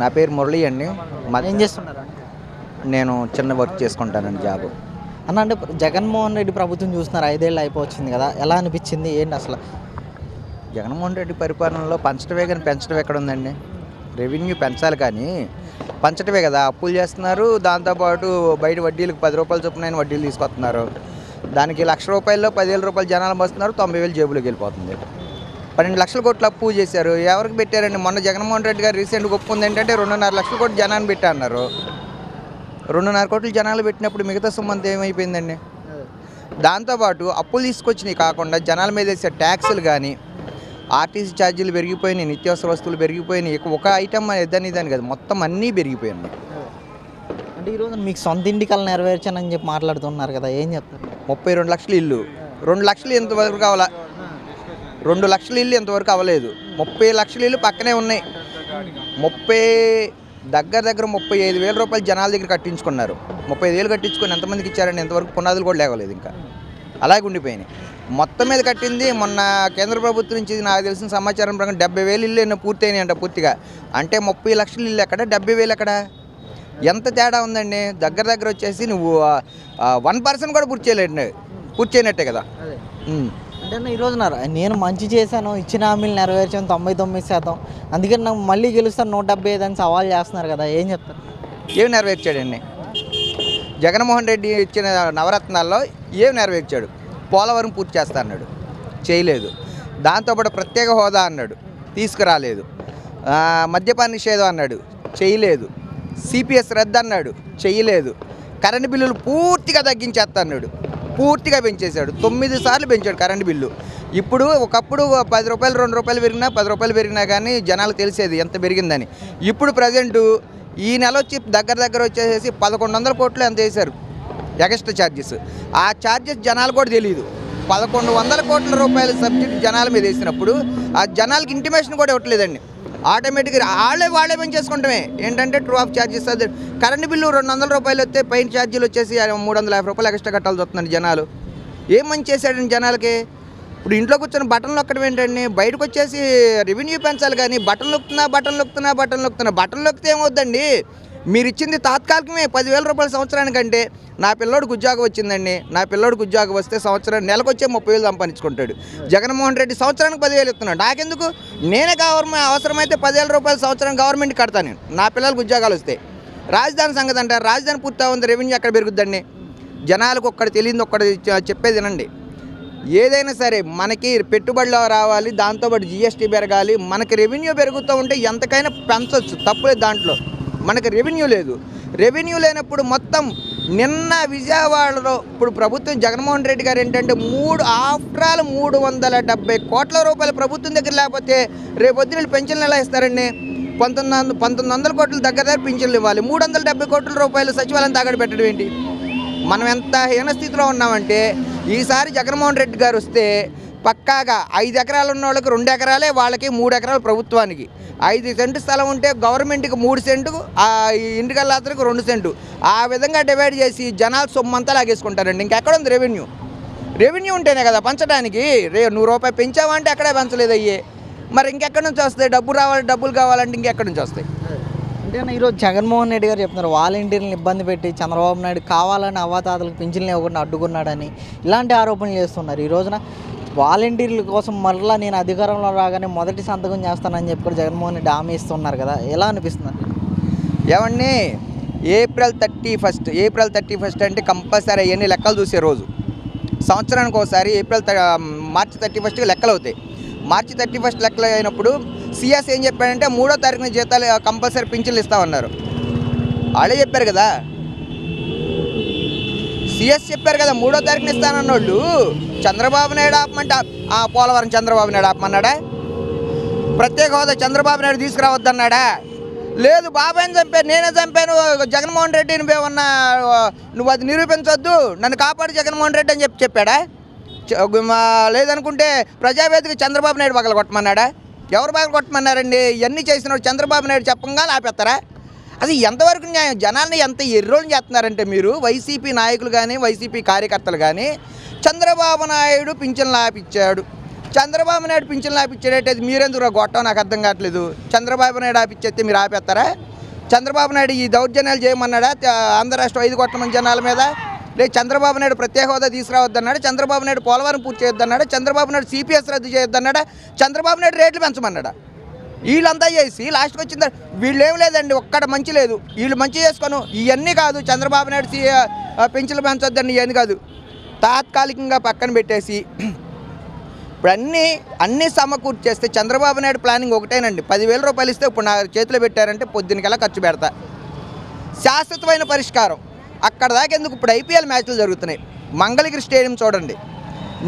నా పేరు మురళి అండి. ఏం చేస్తున్నారు నేను చిన్న వర్క్ చేసుకుంటానండి జాబ్. అన్న అంటే జగన్మోహన్ రెడ్డి ప్రభుత్వం చూస్తున్నారు ఐదేళ్ళు అయిపోవచ్చింది కదా. ఎలా అనిపించింది? ఏంటి అసలు? జగన్మోహన్ రెడ్డి పరిపాలనలో పంచడమే కానీ పెంచడం ఎక్కడ ఉందండి రెవెన్యూ పెంచాలి కానీ పంచడమే కదా. అప్పులు చేస్తున్నారు దాంతోపాటు బయట వడ్డీలకు పది రూపాయలు చొప్పున ఆయన వడ్డీలు తీసుకొస్తున్నారు. దానికి లక్ష రూపాయల్లో పదివేల రూపాయలు జనాలు వస్తున్నారు తొంభై వేలు జేబులోకి వెళ్ళిపోతుంది. పన్నెండు లక్షల కోట్లు అప్పు చేశారు. ఎవరికి పెట్టారండి? మొన్న జగన్మోహన్ రెడ్డి గారు రీసెంట్గా ఒప్పుకుంది ఏంటంటే రెండున్నర లక్షల కోట్లు జనాన్ని పెట్టా అన్నారు. రెండున్నర కోట్లు జనాలు పెట్టినప్పుడు మిగతా సొమ్ము అంతా ఏమైపోయిందండి దాంతోపాటు అప్పులు తీసుకొచ్చినాయి కాకుండా జనాల మీద వేసే ట్యాక్సులు కానీ ఆర్టీసీ ఛార్జీలు పెరిగిపోయినాయి నిత్యావసర వస్తువులు పెరిగిపోయినాయి. ఒక ఐటమ్ ఇదని ఇదని కదా. మొత్తం అన్నీ పెరిగిపోయినాయి అంటే ఈరోజు మీకు సొంత ఇంటికల్ నెరవేర్చానని చెప్పి మాట్లాడుతున్నారు కదా ఏం చెప్తారు? ముప్పై రెండు లక్షల ఇల్లు. రెండు లక్షలు ఎంతవరకు కావాలా? రెండు లక్షల ఇల్లు ఎంతవరకు అవ్వలేదు. ముప్పై లక్షల ఇల్లు పక్కనే ఉన్నాయి. ముప్పై దగ్గర దగ్గర ముప్పై ఐదు వేల రూపాయలు జనాల దగ్గర కట్టించుకున్నారు. ముప్పై ఐదు వేలు కట్టించుకొని ఎంతమందికి ఇచ్చారండి ఎంతవరకు పునాదులు కూడా లేవలేదు ఇంకా. అలాగే ఉండిపోయినాయి. మొత్తం మీద కట్టింది మొన్న కేంద్ర ప్రభుత్వం నుంచి నాకు తెలిసిన సమాచారం ప్రకారం డెబ్బై వేలు ఇల్లు ఎన్నో పూర్తయినాయి అంట పూర్తిగా. అంటే ముప్పై లక్షల ఇల్లు ఎక్కడ? డెబ్బై వేలు ఎక్కడ? ఎంత తేడా ఉందండి? దగ్గర దగ్గర వచ్చేసి నువ్వు వన్ పర్సెంట్ కూడా పూర్తి చేయలేడు పూర్తి చేయనట్టే కదా. అంటే అన్న ఈరోజు నేను మంచి చేశాను ఇచ్చిన హామీలు నెరవేర్చాను తొంభై తొమ్మిది శాతం. అందుకని నాకు మళ్ళీ గెలుస్తాను నూట డెబ్బై ఐదు అని సవాల్ చేస్తున్నారు కదా ఏం చెప్తారు? ఏం నెరవేర్చాడండి? జగన్మోహన్ రెడ్డి ఇచ్చిన నవరత్నాల్లో ఏం నెరవేర్చాడు? పోలవరం పూర్తి చేస్తా అన్నాడు. చేయలేదు. దాంతోపాటు ప్రత్యేక హోదా అన్నాడు. తీసుకురాలేదు. మద్యపాన నిషేధం అన్నాడు. చేయలేదు. సిపిఎస్ రద్దు అన్నాడు. చేయలేదు. కరెంటు బిల్లులు పూర్తిగా తగ్గించేస్తా అన్నాడు. పూర్తిగా పెంచేశాడు. తొమ్మిది సార్లు పెంచాడు కరెంటు బిల్లు. ఇప్పుడు ఒకప్పుడు పది రూపాయలు రెండు రూపాయలు పెరిగినా పది రూపాయలు పెరిగినా కానీ జనాలు తెలిసేది ఎంత పెరిగిందని. ఇప్పుడు ప్రజెంటు ఈ నెల వచ్చి దగ్గర దగ్గర వచ్చేసేసి పదకొండు వందల కోట్లు ఎంత వేశారు? ఎక్స్ట్రా ఛార్జెస్ ఆ ఛార్జెస్ జనాలు కూడా తెలియదు పదకొండు వందల కోట్ల రూపాయల సబ్సిడీ జనాల మీద వేసినప్పుడు ఆ జనాలకి ఇంటిమేషన్ కూడా ఇవ్వట్లేదండి. ఆటోమేటిక్గా వాళ్ళే వాళ్ళే పెంచేసుకుంటామే ఏంటంటే ట్రూ ఆఫ్ ఛార్జెస్ అది. కరెంట్ బిల్లు రెండు వందల రూపాయలు వస్తే పైన ఛార్జీలు వచ్చేసి మూడు వందల యాభై రూపాయలు ఎక్స్ట్రా కట్టాల్సి వస్తుందండి జనాలు. ఏం మంచి చేశాడండి జనాలకి? ఇప్పుడు ఇంట్లో కూర్చొని బటన్లు నొక్కడం ఏంటండి? బయటకు వచ్చేసి రెవెన్యూ పెంచాలి కానీ బటన్ నొక్కుతున్నా బటన్ నొక్కుతున్నా బటన్ నొక్కుతున్నా. బటన్ నొక్కితే ఏమవుద్దండి? మీరు ఇచ్చింది తాత్కాలికమే పదివేల రూపాయల సంవత్సరానికంటే నా పిల్లోడికి ఉద్యోగం వచ్చిందండి. నా పిల్లోడికి ఉద్యోగం వస్తే సంవత్సరం నెలకు వచ్చే ముప్పై వేలు సంపాదించుకుంటాడు. జగన్మోహన్ రెడ్డి సంవత్సరానికి పదివేలు ఇస్తున్నాడు. నాకెందుకు? నేనే గవర్నమెంట్ అవసరమైతే పదివేల రూపాయల సంవత్సరం గవర్నమెంట్ కడతాను నేను. నా పిల్లలకు ఉద్యోగాలు వస్తాయి రాజధాని సంగతి అంటారు. రాజధాని పూర్తి ఉంది రెవెన్యూ ఎక్కడ పెరుగుద్దండి? జనాలకు ఒక్కటి తెలియదు ఒక్కటి చెప్పేది వినండి. ఏదైనా సరే మనకి పెట్టుబడులు రావాలి దాంతోపాటు జిఎస్టీ పెరగాలి మనకి రెవెన్యూ పెరుగుతూ ఉంటే ఎంతకైనా పెంచవచ్చు తప్పులేదు దాంట్లో. మనకి రెవెన్యూ లేదు. రెవెన్యూ లేనప్పుడు మొత్తం నిన్న విజయవాడలో ఇప్పుడు ప్రభుత్వం జగన్మోహన్ రెడ్డి గారు ఏంటంటే మూడు ఆఫ్టర్ ఆల్ మూడు వందల డెబ్బై కోట్ల రూపాయలు ప్రభుత్వం దగ్గర లేకపోతే రేపొద్దున పెన్షన్లు ఎలా ఇస్తారండి? పంతొమ్మిది వందల పంతొమ్మిది వందల కోట్ల దగ్గర దగ్గర పింఛన్లు ఇవ్వాలి. మూడు వందల డెబ్బై కోట్ల రూపాయలు సచివాలయం తాగడ పెట్టడం ఏంటి? మనం ఎంత హీన స్థితిలో ఉన్నామంటే ఈసారి జగన్మోహన్ రెడ్డి గారు వస్తే పక్కాగా ఐదు ఎకరాలు ఉన్న వాళ్ళకి రెండు ఎకరాలే వాళ్ళకి మూడు ఎకరాలు ప్రభుత్వానికి. ఐదు సెంటు స్థలం ఉంటే గవర్నమెంట్కి మూడు సెంటు ఆ అతనికి రెండు సెంటు. ఆ విధంగా డివైడ్ చేసి జనాలు సొమ్మంతా లాగేసుకుంటారండి. ఇంకెక్కడ ఉంది రెవెన్యూ? రెవెన్యూ ఉంటేనే కదా పంచడానికి. రే నూరు రూపాయలు పెంచావంటే అక్కడే పెంచలేదు అయ్యే. మరి ఇంకెక్కడి నుంచి వస్తాయి? డబ్బు రావాలి డబ్బులు కావాలంటే ఇంకెక్కడి నుంచి వస్తాయి? అంటే ఈరోజు జగన్మోహన్ రెడ్డి గారు చెప్తున్నారు వాలంటీర్లను ఇబ్బంది పెట్టి చంద్రబాబు నాయుడు కావాలని అవ్వాతాతలకు పింఛన్లు ఇవ్వకుండా అడ్డుకున్నాడని ఇలాంటి ఆరోపణలు చేస్తున్నారు. ఈ రోజున వాలంటీర్ల కోసం మరలా నేను అధికారంలో రాగానే మొదటి సంతకం చేస్తానని చెప్పి కూడా జగన్మోహన్ రెడ్డి హామీ ఇస్తున్నారు కదా ఎలా అనిపిస్తుంది? ఏమండి April thirty first April thirty first అంటే కంపల్సరీ అవన్నీ లెక్కలు చూసే రోజు? సంవత్సరానికి ఒకసారి ఏప్రిల్ మార్చి థర్టీ ఫస్ట్కి లెక్కలు అవుతాయి. మార్చి థర్టీ ఫస్ట్ లెక్కలు అయినప్పుడు సిఎస్ ఏం చెప్పాడంటే మూడో తారీఖున జీతాలు కంపల్సరీ పింఛన్లు ఇస్తామన్నారు. వాళ్ళే చెప్పారు కదా? సిఎస్ చెప్పారు కదా మూడో తారీఖున ఇస్తానన్నోళ్ళు. చంద్రబాబు నాయుడు ఆపమంటే ఆ పోలవరం చంద్రబాబు నాయుడు ఆపమన్నాడా? ప్రత్యేక హోదా చంద్రబాబు నాయుడు తీసుకురావద్దన్నాడా? లేదు బాబాయ్ని చంపాను నేనే చంపాను జగన్మోహన్ రెడ్డిని ఉన్న నువ్వు అది నిరూపించొద్దు నన్ను కాపాడు జగన్మోహన్ రెడ్డి అని చెప్పి చెప్పాడా? లేదనుకుంటే ప్రజావేదిక చంద్రబాబు నాయుడు పగల కొట్టమన్నాడా ఎవరు పగల కొట్టమన్నారండి ఇవన్నీ చేసిన చంద్రబాబు నాయుడు చెప్పంగా ఆపేస్తారా అది ఎంతవరకు న్యాయం? జనాల్ని ఎంత ఎర్రోలు చేస్తున్నారంటే మీరు వైసీపీ నాయకులు కానీ వైసీపీ కార్యకర్తలు కానీ చంద్రబాబు నాయుడు పింఛన్లు ఆపిచ్చాడు చంద్రబాబు నాయుడు పింఛన్లు అది మీరెందుకు గొట్టం? నాకు అర్థం కావట్లేదు. చంద్రబాబు నాయుడు ఆపిచ్చేస్తే మీరు ఆపేస్తారా? చంద్రబాబు నాయుడు ఈ దౌర్జన్యాలు చేయమన్నాడా? ఆంధ్ర రాష్ట్రం ఐదు కోట్ల మంది జనాల మీద? లేదు చంద్రబాబు నాయుడు ప్రత్యేక హోదా తీసుకురావద్దన్నాడు? చంద్రబాబు నాయుడు పోలవరం పూర్తి చేయొద్దన్నాడు? చంద్రబాబు నాయుడు సిపిఎస్ రద్దు చేయొద్దన్నాడా? చంద్రబాబు నాయుడు రేట్లు పెంచమన్నాడా? వీళ్ళంతా చేసి లాస్ట్కి వచ్చిన వీళ్ళు ఏం లేదండి ఒక్కడ మంచి లేదు. వీళ్ళు మంచి చేసుకోను ఇవన్నీ కాదు. చంద్రబాబు నాయుడు సి- పెన్షన్లు పెంచొద్దండి ఇవన్నీ కాదు. తాత్కాలికంగా పక్కన పెట్టేసి ఇప్పుడు అన్నీ అన్నీ సమకూర్చేస్తే చంద్రబాబు నాయుడు ప్లానింగ్ ఒకటేనండి. పదివేల రూపాయలు ఇస్తే ఇప్పుడు నా చేతిలో పెట్టారంటే పొద్దునకెలా ఖర్చు పెడతా. శాశ్వతమైన పరిష్కారం. అక్కడ దాకా ఎందుకు ఇప్పుడు ఐపీఎల్ మ్యాచ్లు జరుగుతున్నాయి. మంగళగిరి స్టేడియం చూడండి.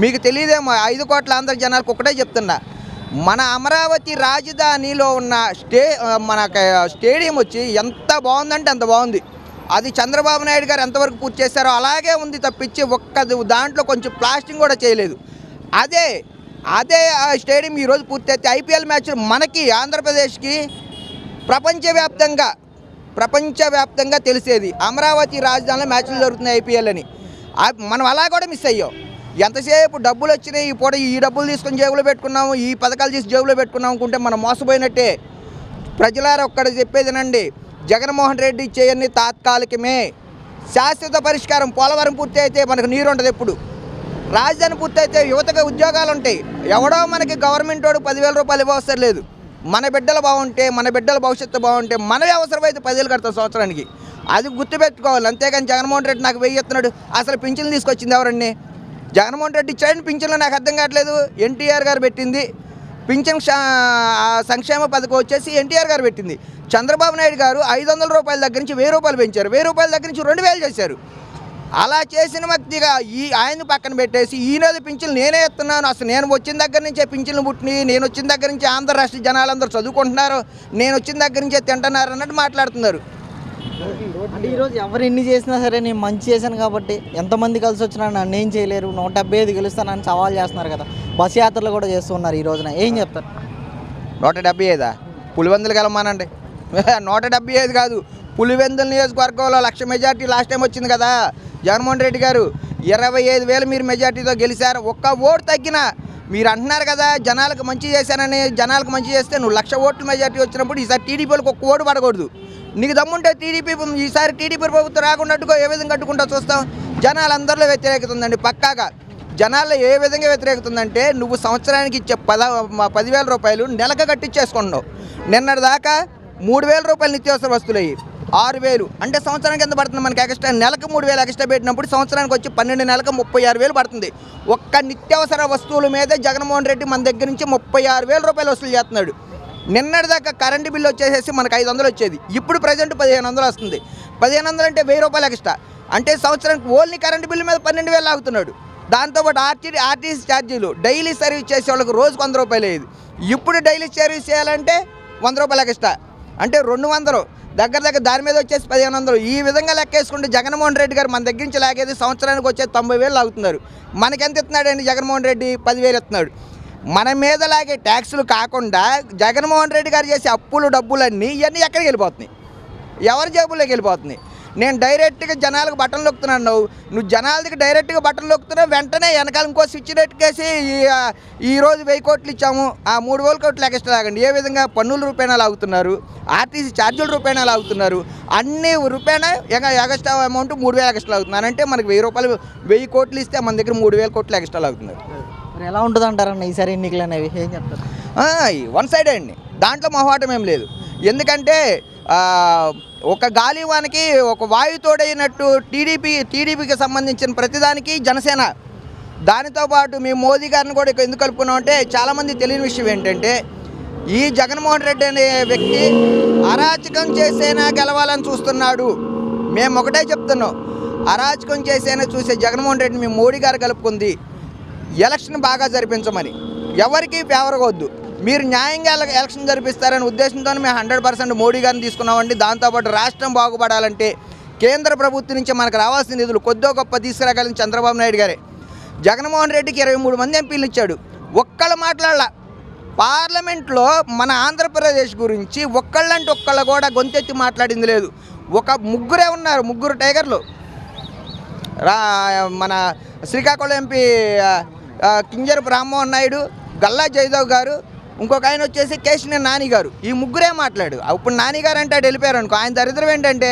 మీకు తెలియదేమో ఐదు కోట్ల ఆంధ్ర జనాలకు ఒకటే చెప్తున్నా. మన అమరావతి రాజధానిలో ఉన్న స్టే మన స్టేడియం వచ్చి ఎంత బాగుందంటే అంత బాగుంది. అది చంద్రబాబు నాయుడు గారు ఎంతవరకు పూర్తి చేశారో అలాగే ఉంది తప్పించి ఒక్క దాంట్లో కొంచెం ప్లాస్టింగ్ కూడా చేయలేదు. అదే అదే ఆ స్టేడియం ఈరోజు పూర్తి అయితే ఐపీఎల్ మ్యాచ్ మనకి ఆంధ్రప్రదేశ్కి ప్రపంచవ్యాప్తంగా ప్రపంచవ్యాప్తంగా తెలిసేది. అమరావతి రాజధానిలో మ్యాచ్లు జరుగుతున్నాయి ఐపీఎల్ అని. మనం అలా కూడా మిస్ అయ్యాం. ఎంతసేపు డబ్బులు వచ్చినాయి ఈ పూట ఈ డబ్బులు తీసుకొని జేబులో పెట్టుకున్నాము ఈ పథకాలు తీసి జేబులో పెట్టుకున్నాం అనుకుంటే మనం మోసపోయినట్టే. ప్రజలారా ఒక్కడ చెప్పేదినండి జగన్మోహన్ రెడ్డి చేయని తాత్కాలికమే. శాశ్వత పరిష్కారం పోలవరం పూర్తి అయితే మనకు నీరు ఉండదు ఎప్పుడు. రాజధాని పూర్తయితే యువతకు ఉద్యోగాలు ఉంటాయి ఎవడో మనకి గవర్నమెంట్ వాడు పదివేల రూపాయలు ఇవ్వవసరం లేదు. మన బిడ్డలు బాగుంటే మన బిడ్డల భవిష్యత్తు బాగుంటే మనమే అవసరమైతే పదివేలు కడతాం సంవత్సరానికి. అది గుర్తుపెట్టుకోవాలి. అంతేగాని జగన్మోహన్ రెడ్డి నాకు వెయ్యి ఎత్తున్నాడు. అసలు పింఛన్లు తీసుకొచ్చింది ఎవరండి? జగన్మోహన్ రెడ్డి ఇచ్చాడని పింఛన్లు నాకు అర్థం కావట్లేదు. ఎన్టీఆర్ గారు పెట్టింది. పింఛన్ సంక్షేమ పథకం వచ్చేసి ఎన్టీఆర్ గారు పెట్టింది. చంద్రబాబు నాయుడు గారు ఐదు వందల రూపాయల దగ్గర నుంచి వెయ్యి రూపాయలు పెంచారు. వెయ్యి రూపాయల దగ్గర నుంచి రెండు వేలు చేశారు. అలా చేసిన వ్యక్తిగా ఈ ఆయన పక్కన పెట్టేసి ఈయనది పింఛన్లు నేనే ఇస్తున్నాను. అసలు నేను వచ్చిన దగ్గర నుంచే పింఛన్లు పుట్టినాయి. నేను వచ్చిన దగ్గర నుంచి ఆంధ్ర రాష్ట్ర జనాలందరూ చదువుకుంటున్నారు. నేను వచ్చిన దగ్గర నుంచే తింటున్నారు అన్నట్టు మాట్లాడుతున్నారు. అంటే ఈరోజు ఎవరు ఎన్ని చేసినా సరే నేను మంచి చేశాను కాబట్టి ఎంతమంది కలిసి వచ్చినా నన్ను ఏం చేయలేరు నూట డెబ్బై ఐదు గెలుస్తానని సవాల్ చేస్తున్నారు కదా. బస్ యాత్రలు కూడా చేస్తున్నారు ఈ రోజున. ఏం చెప్తారు? నూట డెబ్బై ఐదా? పులివెందులు గెలమానండి నూట డెబ్బై ఐదు కాదు పులివెందుల నియోజకవర్గంలో లక్ష మెజార్టీ లాస్ట్ టైం వచ్చింది కదా. జగన్మోహన్ రెడ్డి గారు ఇరవై ఐదు వేలు మీరు మెజార్టీతో గెలిచారు. ఒక్క ఓటు తగ్గిన మీరు అంటున్నారు కదా జనాలకు మంచి చేశానని జనాలకు మంచి చేస్తే నువ్వు లక్ష ఓట్లు మెజార్టీ వచ్చినప్పుడు ఈసారి టీడీపీలకు ఒక్క ఓటు పడకూడదు. నీకు దమ్ముంటే టీడీపీ ఈసారి టీడీపీ ప్రభుత్వం రాకుండా ఏ విధంగా కట్టుకుంటా చూస్తాం జనాలందరిలో వ్యతిరేకత ఉందండి పక్కాగా. జనాల్లో ఏ విధంగా వ్యతిరేకత ఉందంటే నువ్వు సంవత్సరానికి ఇచ్చే పద పదివేల రూపాయలు నెలకు కట్టించేసుకుంటున్నావు నిన్నటి దాకా మూడు వేల రూపాయలు నిత్యావసర వస్తువులు అయ్యి ఆరు వేలు. అంటే సంవత్సరానికి ఎంత పడుతుంది మనకి ఎక్స్ట్రా? నెలకు మూడు వేలు ఎక్స్ట్రా పెట్టినప్పుడు సంవత్సరానికి వచ్చి పన్నెండు నెలకు ముప్పై ఆరు వేలు పడుతుంది. ఒక్క నిత్యావసర వస్తువుల మీదే జగన్మోహన్ రెడ్డి మన దగ్గర నుంచి ముప్పై ఆరు వేల రూపాయలు వసూలు చేస్తున్నాడు. నిన్నటి దాకా కరెంటు బిల్లు వచ్చేసేసి మనకు ఐదు వందలు వచ్చేది. ఇప్పుడు ప్రజెంట్ పదిహేను వందలు వస్తుంది. పదిహేను వందలు అంటే వెయ్యి రూపాయలు ఎక్స్ట్రా అంటే సంవత్సరానికి ఓన్లీ కరెంటు బిల్లు మీద పన్నెండు వేలు ఆగుతున్నాడు దాంతోపాటు ఆర్టీ ఆర్టీసీ ఛార్జీలు డైలీ సర్వీస్ చేసే వాళ్ళకి రోజుకు వంద రూపాయలు అయ్యేది. ఇప్పుడు డైలీ సర్వీస్ చేయాలంటే వంద రూపాయలు ఎక్స్ట్రా అంటే రెండు వందలు. దగ్గర దగ్గర దాని మీద వచ్చేసి పదిహేను వందలు. ఈ విధంగా లెక్కేసుకుంటే జగన్మోహన్ రెడ్డి గారు మన దగ్గర నుంచి లాగేది సంవత్సరానికి వచ్చే తొంభై వేలు లాగుతున్నారు. మనకెంత ఇస్తున్నాడండి జగన్మోహన్ రెడ్డి? పదివేలు ఇస్తున్నాడు. మన మీద లాగే ట్యాక్సులు కాకుండా జగన్మోహన్ రెడ్డి గారు చేసే అప్పులు డబ్బులన్నీ ఇవన్నీ ఎక్కడికి వెళ్ళిపోతున్నాయి? ఎవరి జేబుల్లోకి వెళ్ళిపోతుంది నేను డైరెక్ట్గా జనాలకు బట్టలు నొక్కుతున్నాను. నువ్వు నువ్వు జనాలకి డైరెక్ట్గా బట్టలు నొక్కుతున్నావు వెంటనే వెనకాల ఇంకో స్విచ్ నెట్టుకేసి ఈరోజు ఈ రోజు వెయ్యి కోట్లు ఇచ్చాము. ఆ మూడు వేల కోట్లు ఎక్స్ట్రా లాగండి. ఏ విధంగా పన్నుల రూపాయలు లాగుతున్నారు? ఆర్టీసీ ఛార్జీల రూపాయలు లాగుతున్నారు? అన్ని రూపాయన ఎగస్ట్రా అమౌంట్ మూడు వేల ఎక్స్ట్రా లాగుతున్నారు అంటే మనకి వెయ్యి రూపాయలు వెయ్యి కోట్లు ఇస్తే మన దగ్గర మూడు వేల కోట్లు ఎక్స్ట్రా లాగుతున్నారు. మరి ఎలా ఉంటుంది అంటారన్న ఈసారి ఎన్నికలు అనేవి ఏం చెప్తారు? వన్ సైడ్ అండి. దాంట్లో మొహమాటం ఏం లేదు. ఎందుకంటే ఒక గాలివానికి ఒక వాయు తోడైనట్టు టీడీపీ టీడీపీకి సంబంధించిన ప్రతిదానికి జనసేన. దానితో పాటు మీ మోదీ గారిని కూడా ఎందుకు కలుపుకున్నాం అంటే చాలామంది తెలియని విషయం ఏంటంటే ఈ జగన్మోహన్ రెడ్డి అనే వ్యక్తి అరాచకం చేసేనా గెలవాలని చూస్తున్నాడు. మేము ఒకటే చెప్తున్నాం. అరాచకం చేసేనా చూసే జగన్మోహన్ రెడ్డిని మీ మోడీ గారు కలుపుకుంది. ఎలక్షన్ బాగా జరిపించమని. ఎవరికి ఫేవర్ వద్దు మీరు న్యాయంగా ఎలక్షన్ జరిపిస్తారనే ఉద్దేశంతో మేము హండ్రెడ్ పర్సెంట్ మోడీ గారిని తీసుకున్నామండి. దాంతోపాటు రాష్ట్రం బాగుపడాలంటే కేంద్ర ప్రభుత్వం నుంచి మనకు రావాల్సిన నిధులు కొద్దో గొప్ప తీసుకురాగలిగిన చంద్రబాబు నాయుడు గారే. జగన్మోహన్ రెడ్డికి ఇరవై మూడు మంది ఎంపీలు ఇచ్చాడు. ఒక్కళ్ళు మాట్లాడాల. పార్లమెంట్లో మన ఆంధ్రప్రదేశ్ గురించి ఒక్కళ్ళంటే ఒక్కళ్ళు కూడా గొంతెత్తి మాట్లాడింది లేదు. ఒక ముగ్గురే ఉన్నారు ముగ్గురు టైగర్లు. రా మన శ్రీకాకుళం ఎంపీ కింజరపు రామ్మోహన్ నాయుడు గల్లా జయదేవ్ గారు ఇంకొక ఆయన వచ్చేసి కేశిన నాని గారు ఈ ముగ్గురే మాట్లాడు. ఇప్పుడు నాని గారు అంటే వెళ్ళిపోయారు అనుకో ఆయన దరిద్రం ఏంటంటే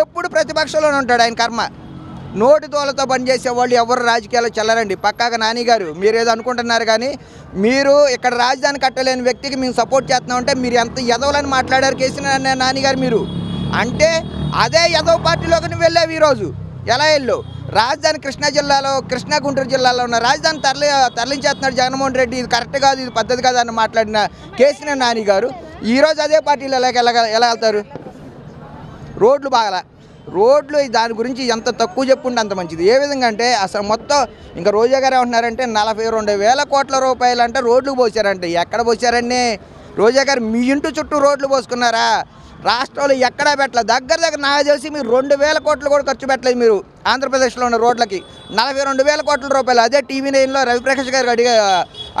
ఎప్పుడు ప్రతిపక్షంలోనే ఉంటాడు ఆయన కర్మ. నోటి తోలతో పనిచేసే వాళ్ళు ఎవరు రాజకీయాల్లో చెల్లరండి. పక్కాగా నాని గారు మీరు ఏదో అనుకుంటున్నారు కానీ మీరు ఇక్కడ రాజధాని కట్టలేని వ్యక్తికి మేము సపోర్ట్ చేస్తున్నామంటే మీరు ఎంత ఎదవలని మాట్లాడారు కేసీఆర్ నాని గారు మీరు? అంటే అదే యదవ పార్టీలోకి వెళ్ళావు ఈరోజు. ఎలా వెళ్ళు? రాజధాని కృష్ణా జిల్లాలో కృష్ణా గుంటూరు జిల్లాలో ఉన్న రాజధాని తరలి తరలించేస్తున్నాడు జగన్మోహన్ రెడ్డి. ఇది కరెక్ట్ కాదు ఇది పద్ధతి కాదు అని మాట్లాడిన కేసీఆర్ నాని గారు. ఈరోజు అదే పార్టీలు ఎలా ఎలా వెళ్తారు? రోడ్లు బాగా రోడ్లు దాని గురించి ఎంత తక్కువ చెప్పుంటే అంత మంచిది. ఏ విధంగా అంటే అసలు మొత్తం ఇంకా రోజా గారు ఏమంటున్నారంటే నలభై రెండు వేల కోట్ల రూపాయలు అంటే రోడ్లు పోసారంటే. ఎక్కడ పోసారండి? రోజా గారు మీ ఇంటి చుట్టూ రోడ్లు పోసుకున్నారా? రాష్ట్రంలో ఎక్కడా పెట్టలేదు. దగ్గర దగ్గర నాకు తెలిసి మీరు రెండు వేల కోట్లు కూడా ఖర్చు పెట్టలేదు మీరు ఆంధ్రప్రదేశ్లో ఉన్న రోడ్లకి. నలభై రెండు వేల కోట్ల రూపాయలు అదే టీవీ నైన్లో రవిప్రకాష్ గారు అడిగా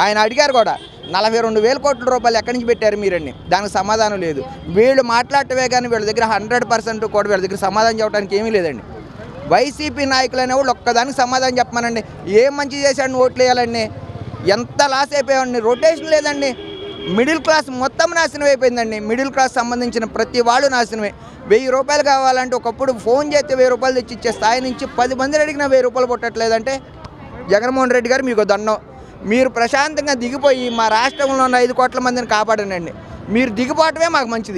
ఆయన అడిగారు కూడా. నలభై రెండు వేల కోట్ల రూపాయలు ఎక్కడి నుంచి పెట్టారు మీరండి? దానికి సమాధానం లేదు. వీళ్ళు మాట్లాడటమే కానీ వీళ్ళ దగ్గర హండ్రెడ్ పర్సెంట్ కూడా వీళ్ళ దగ్గర సమాధానం చెప్పడానికి ఏమీ లేదండి. వైసీపీ నాయకులు అనేవాళ్ళు ఒక్కదానికి సమాధానం చెప్పమనండి. ఏం మంచి చేశాడు ఓట్లు వేయాలండి ఎంత లాస్ అయిపోయామండి? రొటేషన్ లేదండి. మిడిల్ క్లాస్ మొత్తం నాశనం అయిపోయిందండి. మిడిల్ క్లాస్ సంబంధించిన ప్రతి వాళ్ళు నాశనమే. వెయ్యి రూపాయలు కావాలంటే ఒకప్పుడు ఫోన్ చేస్తే వెయ్యి రూపాయలు తెచ్చి ఇచ్చే స్థాయి నుంచి పది మందిని అడిగినా వెయ్యి రూపాయలు పుట్టట్లేదంటే జగన్మోహన్ రెడ్డి గారు మీకు దండం. మీరు ప్రశాంతంగా దిగిపోయి మా రాష్ట్రంలో ఉన్న ఐదు కోట్ల మందిని కాపాడనండి మీరు దిగిపోవటమే మాకు మంచిది.